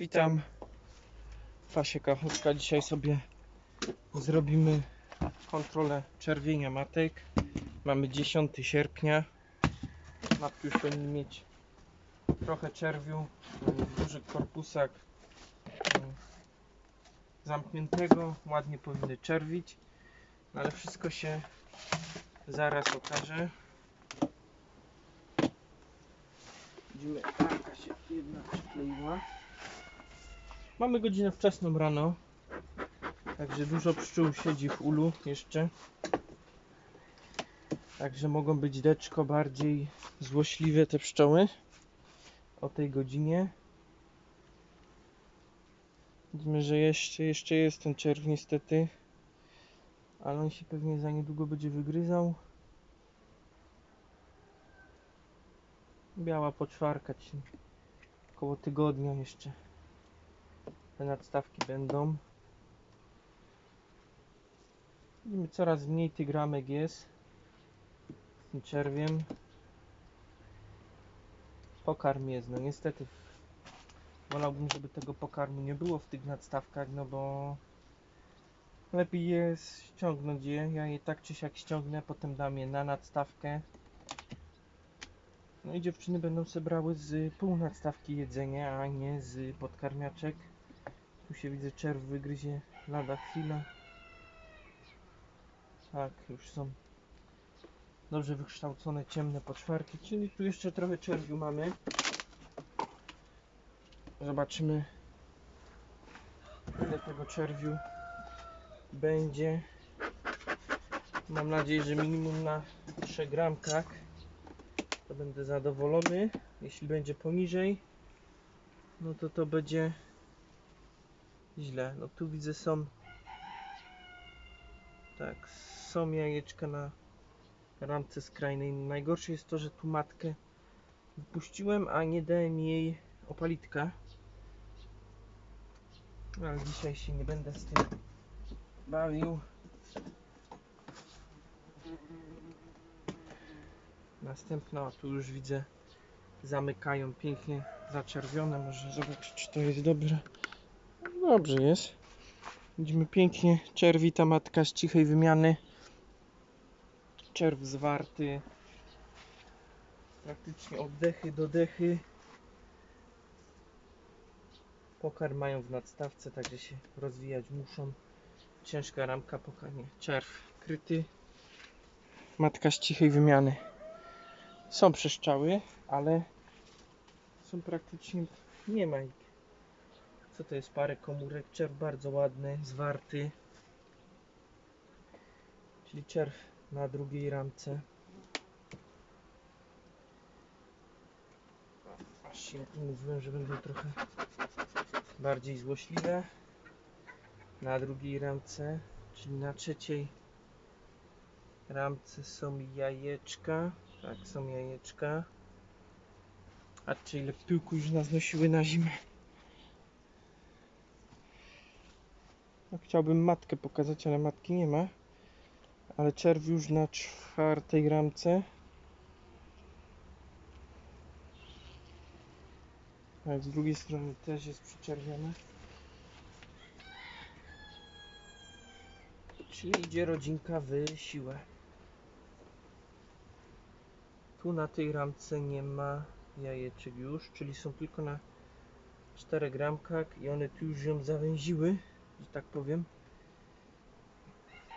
Witam. Fasie Kachowska. Dzisiaj sobie zrobimy kontrolę czerwienia matek. Mamy 10 sierpnia. Matki już powinny mieć trochę czerwiu. Duży korpusak mm, zamkniętego. Ładnie powinny czerwić. No ale wszystko się zaraz okaże. Widzimy, ramka się jedna przykleiła. Mamy godzinę wczesną rano, także dużo pszczół siedzi w ulu jeszcze. Także mogą być deczko bardziej złośliwe te pszczoły o tej godzinie. Widzimy, że jeszcze, jeszcze jest ten czerw niestety, ale on się pewnie za niedługo będzie wygryzał. Biała poczwarka, około tygodnia jeszcze te nadstawki będą. Widzimy coraz mniej tych ramek jest z tym czerwiem. Pokarm jest, no niestety wolałbym, żeby tego pokarmu nie było w tych nadstawkach, no bo lepiej jest ściągnąć je. Ja je tak czy siak ściągnę, potem dam je na nadstawkę. No i dziewczyny będą sobie brały z pół nadstawki jedzenie, a nie z podkarmiaczek. Tu się widzę czerw wygryzie lada chwila. Tak, już są dobrze wykształcone ciemne poczwarki, czyli tu jeszcze trochę czerwiu mamy. Zobaczymy ile tego czerwiu będzie. Mam nadzieję, że minimum na 3 gramkach to będę zadowolony. Jeśli będzie poniżej, no to to będzie źle. No tu widzę są tak, są jajeczka na ramce skrajnej. Najgorsze jest to, że tu matkę wypuściłem, a nie dałem jej opalitka. Ale dzisiaj się nie będę z tym bawił. Następna, tu już widzę zamykają pięknie zaczerwione. Może zobaczyć, czy to jest dobre. Dobrze jest. Widzimy pięknie czerwi ta matka z cichej wymiany. Czerw zwarty. Praktycznie oddechy do dechy. Pokarm mają w nadstawce, także się rozwijać muszą. Ciężka ramka pokanie. Czerw kryty. Matka z cichej wymiany. Są przeszczały, ale są praktycznie nie ma ich. Co to jest? Parę komórek. Czerw bardzo ładny, zwarty. Czyli czerw na drugiej ramce. Aż się mówiłem, że będą trochę bardziej złośliwe. Na drugiej ramce, czyli na trzeciej ramce są jajeczka. Tak, są jajeczka. A czy ile pyłku już nas nosiły na zimę. Chciałbym matkę pokazać, ale matki nie ma. Ale czerw już na czwartej ramce. A z drugiej strony też jest przyczerwione. Czyli idzie rodzinka w siłę. Tu na tej ramce nie ma jajeczek już, czyli są tylko na 4 gramkach i one tu już ją zawęziły, że tak powiem.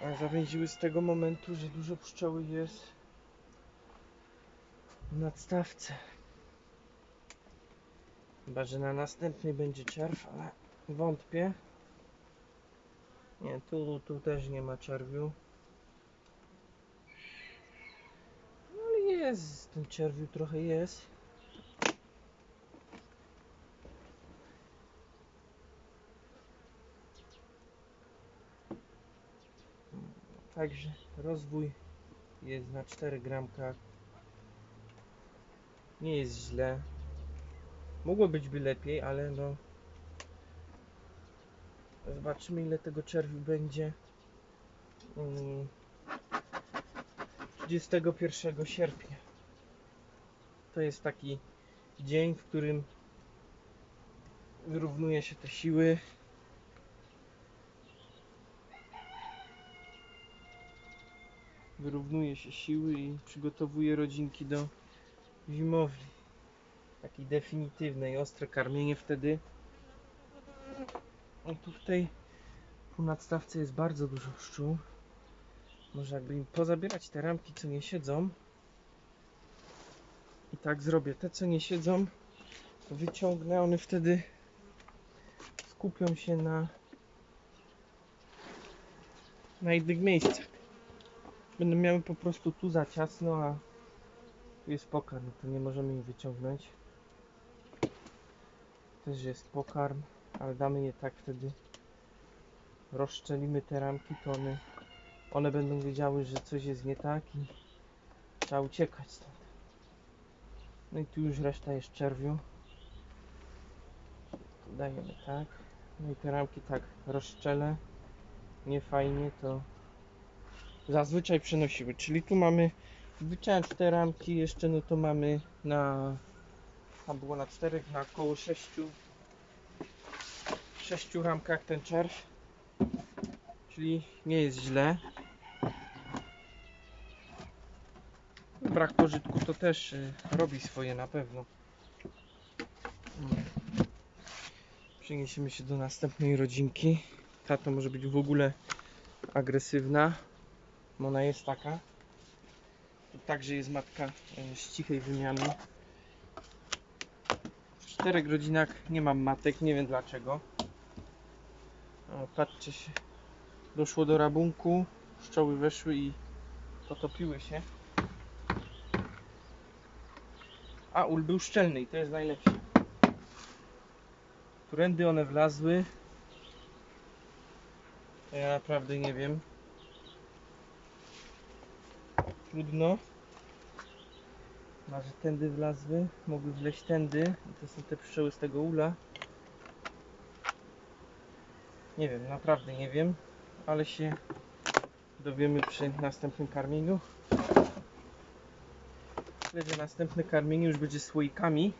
A zawęziły z tego momentu, że dużo pszczoły jest w nadstawce. Chyba, że na następnej będzie czerw, ale wątpię. Nie, tu, tu też nie ma czerwiu. No ale jest, ten czerwiu trochę jest. Także rozwój jest na 4 gramkach. Nie jest źle. Mogło być by lepiej, ale no. Zobaczymy ile tego czerwiu będzie. mm, 31 sierpnia. To jest taki dzień, w którym Wyrównuje się te siły. Wyrównuje się siły i przygotowuje rodzinki do zimowli. Takiej definitywnej, ostre karmienie wtedy. No tu w tej półnadstawce jest bardzo dużo pszczół. Może jakby im pozabierać te ramki, co nie siedzą. I tak zrobię. Te, co nie siedzą, to wyciągnę. One wtedy skupią się na na innych miejscach. Będą miały po prostu tu za ciasno, a tu jest pokarm, to nie możemy im wyciągnąć. Też jest pokarm, ale damy je tak wtedy rozszczelimy te ramki, to one, one będą wiedziały, że coś jest nie tak i trzeba uciekać stąd. No i tu już reszta jest czerwiu. Tu dajemy tak. No i te ramki tak rozszczelę. Nie fajnie to zazwyczaj przenosiły. Czyli tu mamy wyciąć te ramki, jeszcze no to mamy na tam było na czterech, na około sześciu sześciu ramkach ten czerw. Czyli nie jest źle. Brak pożytku to też y, robi swoje na pewno. Przeniesiemy się do następnej rodzinki. Ta to może być w ogóle agresywna. Bo Ona jest taka. Tu także jest matka y, z cichej wymiany. W czterech rodzinach nie mam matek, nie wiem dlaczego. O, patrzcie się. Doszło do rabunku, pszczoły weszły i potopiły się. A ul był szczelny i to jest najlepsze. Którędy one wlazły? To ja naprawdę nie wiem. Trudno. Może tędy wlazły, mogły wleźć tędy. To są te pszczoły z tego ula. Nie wiem, naprawdę nie wiem, ale się dowiemy przy następnym karmieniu. Myślę, że następne karmienie już będzie słoikami.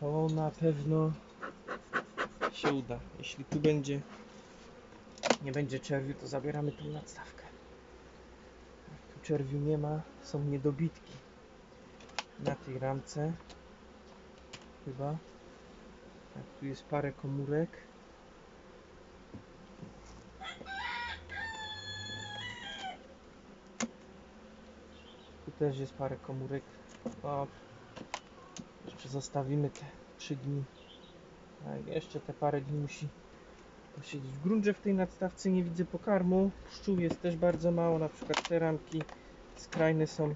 To na pewno się uda. Jeśli tu będzie nie będzie czerwiu, to zabieramy tą nadstawkę. Tu czerwiu nie ma, są niedobitki na tej ramce. Chyba. Tak, tu jest parę komórek. Tu też jest parę komórek. O, jeszcze zostawimy te 3 dni. A jeszcze te parę dni musi posiedzieć. W gruncie w tej nadstawce nie widzę pokarmu. Pszczół jest też bardzo mało. Na przykład te ramki skrajne są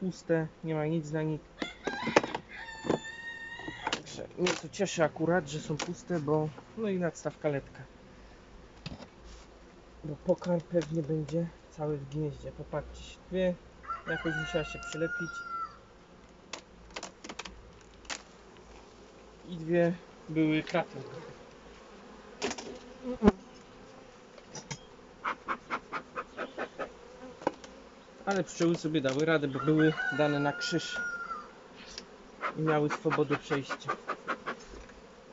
puste. Nie ma nic na nich. Także mnie to cieszy akurat, że są puste, bo no i nadstawka letka. Bo pokarm pewnie będzie cały w gnieździe. Popatrzcie, dwie jakoś musiała się przylepić. I dwie były kratem. Ale pszczoły sobie dały radę, bo były dane na krzyż i miały swobodę przejścia.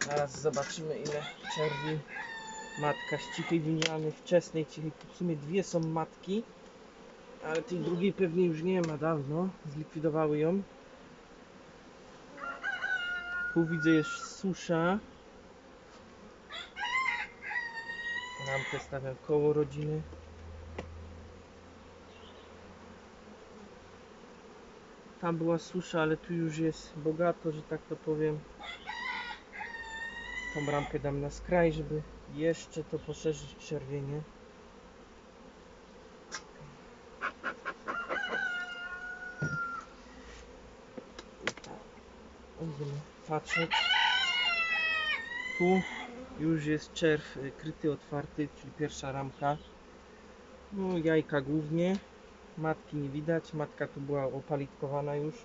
Zaraz zobaczymy ile czerwi matka z cichej wymiany, wczesnej cichej. W sumie dwie są matki, ale tej drugiej pewnie już nie ma dawno. Zlikwidowały ją. Tu widzę jest susza. Lampę stawiam koło rodziny. Tam była susza, ale tu już jest bogato, że tak to powiem. Tą rampę dam na skraj, żeby jeszcze to poszerzyć czerwienie. I tak. Będziemy patrzeć. Tu już jest czerw y, kryty, otwarty, czyli pierwsza ramka. No, jajka głównie. Matki nie widać. Matka tu była opalitkowana już.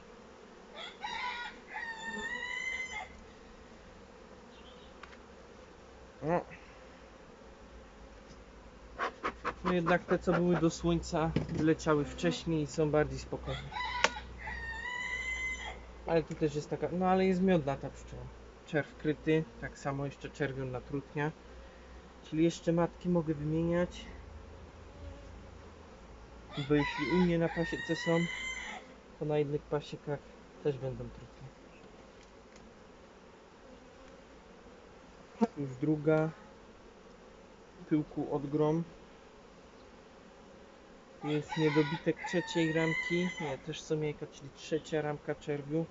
No. no jednak te co były do słońca wyleciały wcześniej i są bardziej spokojne. Ale tu też jest taka, no ale jest miodna ta pszczoła. Czerw kryty, tak samo jeszcze czerwion na trutnia. Czyli jeszcze matki mogę wymieniać. Bo jeśli u mnie na pasiece są, to na innych pasiekach też będą trutnie. Już druga. Pyłku odgrom. Jest niedobitek trzeciej ramki. Nie, też są jajka, czyli trzecia ramka czerwiu.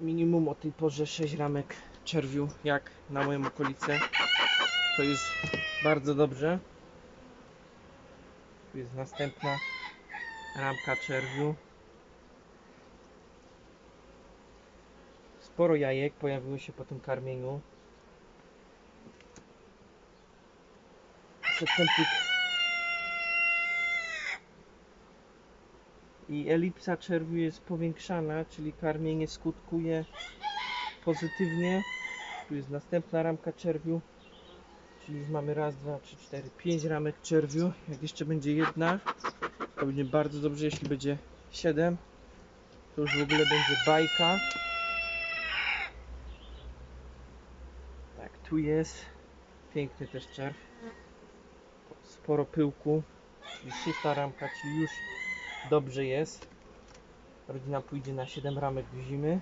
Minimum o tej porze 6 ramek czerwiu, jak na moją okolicę. To jest bardzo dobrze. Tu jest następna ramka czerwiu. Sporo jajek pojawiło się po tym karmieniu. Przedtem. I elipsa czerwiu jest powiększana, czyli karmienie skutkuje pozytywnie. Tu jest następna ramka czerwiu. Czyli już mamy raz, dwa, trzy, cztery, pięć ramek czerwiu. Jak jeszcze będzie jedna, to będzie bardzo dobrze. Jeśli będzie siedem, to już w ogóle będzie bajka. Tak, tu jest piękny też czerw. Sporo pyłku, czyli szósta ramka, czyli już dobrze jest. Rodzina pójdzie na 7 ramek w zimy.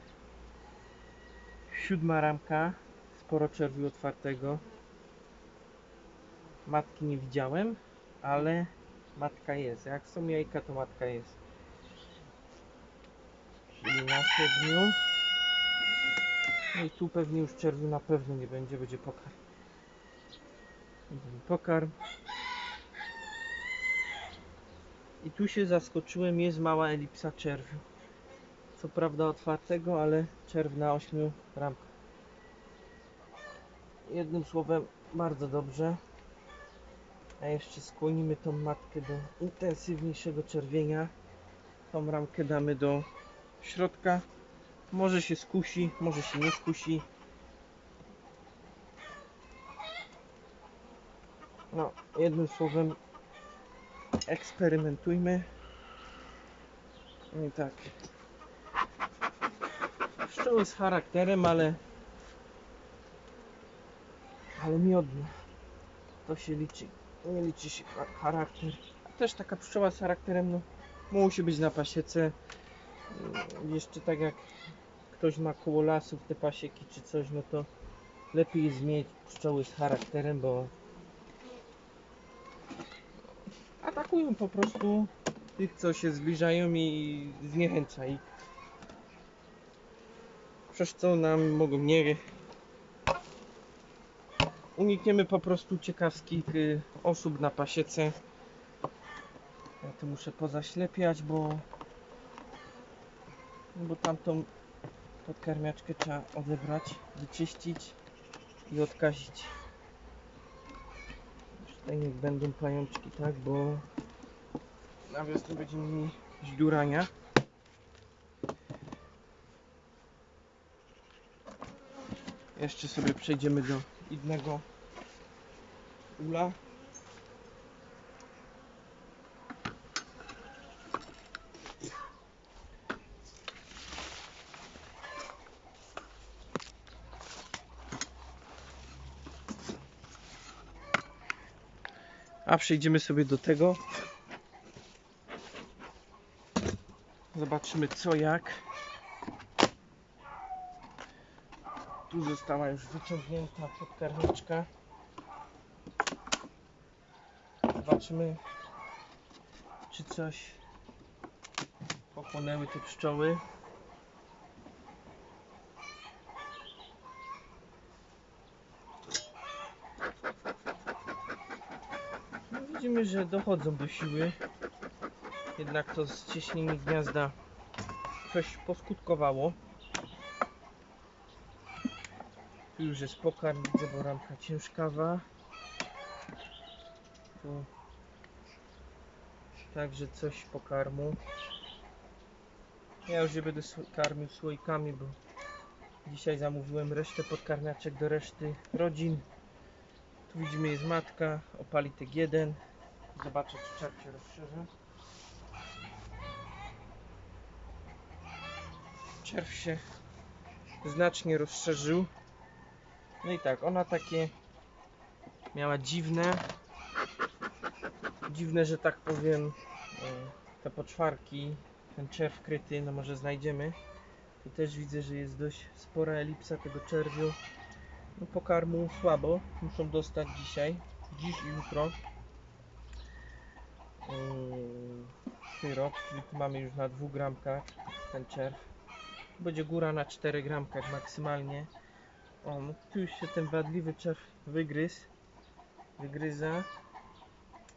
Siódma ramka, sporo czerwiu otwartego. Matki nie widziałem, ale matka jest. Jak są jajka, to matka jest. Czyli na siedmiu. No i tu pewnie już czerwiu na pewno nie będzie, będzie pokarm. Pokarm. I tu się zaskoczyłem, jest mała elipsa czerwiu. Co prawda otwartego, ale czerw na 8 ramkach. Jednym słowem, bardzo dobrze. A jeszcze skłonimy tą matkę do intensywniejszego czerwienia. Tą ramkę damy do środka. Może się skusi, może się nie skusi. No, jednym słowem, eksperymentujmy. I tak. Pszczoły z charakterem, ale ale miodne. To się liczy. Nie liczy się cha- charakter. Też taka pszczoła z charakterem, no musi być na pasiece. Mm, Jeszcze tak jak ktoś ma koło lasów te pasieki czy coś, no to lepiej mieć pszczoły z charakterem, bo atakują po prostu tych, co się zbliżają i zniechęca ich. Przez co nam mogą nie unikniemy po prostu ciekawskich y, osób na pasiece. Ja tu muszę pozaślepiać, bo bo tamtą podkarmiaczkę trzeba odebrać, wyczyścić i odkazić. Tutaj niech będą pajączki, tak, bo na wiosnę będziemy mieli źdurania. Jeszcze sobie przejdziemy do innego ula. Przejdziemy sobie do tego. Zobaczymy co jak. Tu została już wyciągnięta podkarmiczka. Zobaczymy, czy coś pochłonęły te pszczoły. No widzimy, że dochodzą do siły. Jednak to ścieśnienie gniazda coś poskutkowało. Tu już jest pokarm, widzę, bo ramka ciężkawa. Tu także coś pokarmu. Ja już je będę karmił słoikami, bo dzisiaj zamówiłem resztę podkarmiaczek do reszty rodzin. Tu widzimy jest matka, opalitek 1. Zobaczę czy czerw się rozszerzy. czerw się znacznie rozszerzył. No i tak, ona takie miała dziwne, dziwne, że tak powiem, e, te poczwarki, ten czerw kryty, no może znajdziemy. Tu też widzę, że jest dość spora elipsa tego czerwiu. No pokarmu słabo, muszą dostać dzisiaj, dziś i jutro. Syrop, czyli tu mamy już na 2 gramkach ten czerw. Będzie góra na 4 gramkach maksymalnie. O, no tu już się ten wadliwy czerw wygryzł. Wygryza.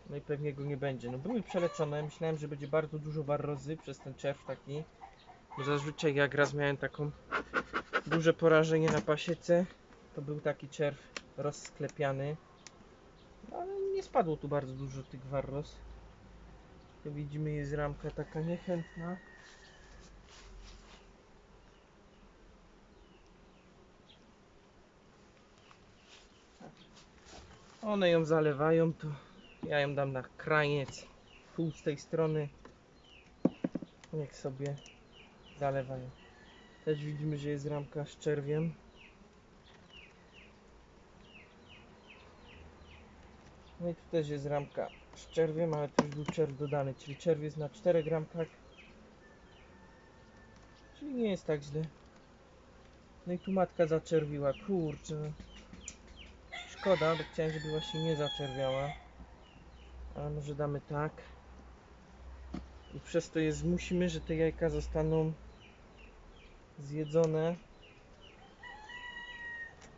No i pewnie go nie będzie. No były przeleczone. Myślałem, że będzie bardzo dużo warrozy przez ten czerw taki. Bo zazwyczaj jak raz miałem taką duże porażenie na pasiece, to był taki czerw rozsklepiany. No, ale nie spadło tu bardzo dużo tych warroz. Widzimy jest ramka taka niechętna. One ją zalewają, to ja ją dam na kraniec. Pół z tej strony. Niech sobie zalewają. Też widzimy, że jest ramka z czerwiem. No i tu też jest ramka z czerwiem, ale tu już był czerw dodany, czyli czerw jest na 4 gramkach. Czyli nie jest tak źle. No i tu matka zaczerwiła, kurczę. Szkoda, bo chciałem, żeby właśnie nie zaczerwiała. Ale może damy tak. I przez to je zmusimy, że te jajka zostaną zjedzone.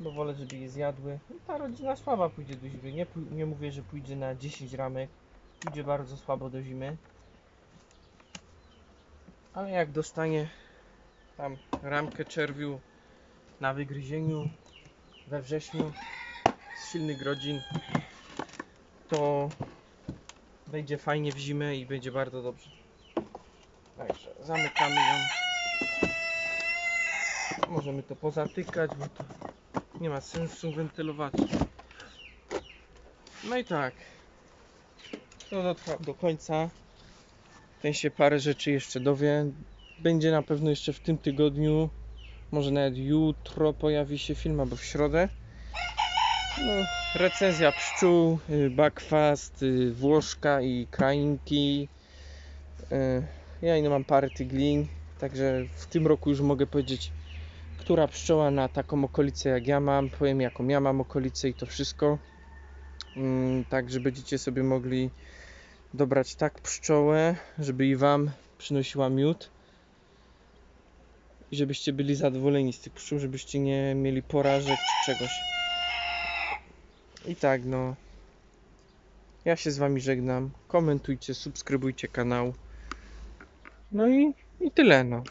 Bo wolę, żeby je zjadły. Ta rodzina słaba pójdzie do zimy. Nie, nie mówię, że pójdzie na 10 ramek. Pójdzie bardzo słabo do zimy. Ale jak dostanie tam ramkę czerwiu na wygryzieniu we wrześniu z silnych rodzin, to wejdzie fajnie w zimę i będzie bardzo dobrze. Także zamykamy ją. Możemy to pozatykać, bo to nie ma sensu wentylować. No i tak. To dotrwa do końca. Ten się parę rzeczy jeszcze dowie. Będzie na pewno jeszcze w tym tygodniu. Może nawet jutro pojawi się film, albo w środę. No, recenzja pszczół, y, backfast, y, włoszka i krainki. Y, Ja ino mam parę tyglin, także w tym roku już mogę powiedzieć, która pszczoła na taką okolicę jak ja mam. Powiem jaką ja mam okolicę i to wszystko. Mm, Tak, że będziecie sobie mogli dobrać tak pszczołę, żeby i wam przynosiła miód. I żebyście byli zadowoleni z tych pszczół, żebyście nie mieli porażek czy czegoś. I tak, no. Ja się z wami żegnam. Komentujcie, subskrybujcie kanał. No i, i tyle, no.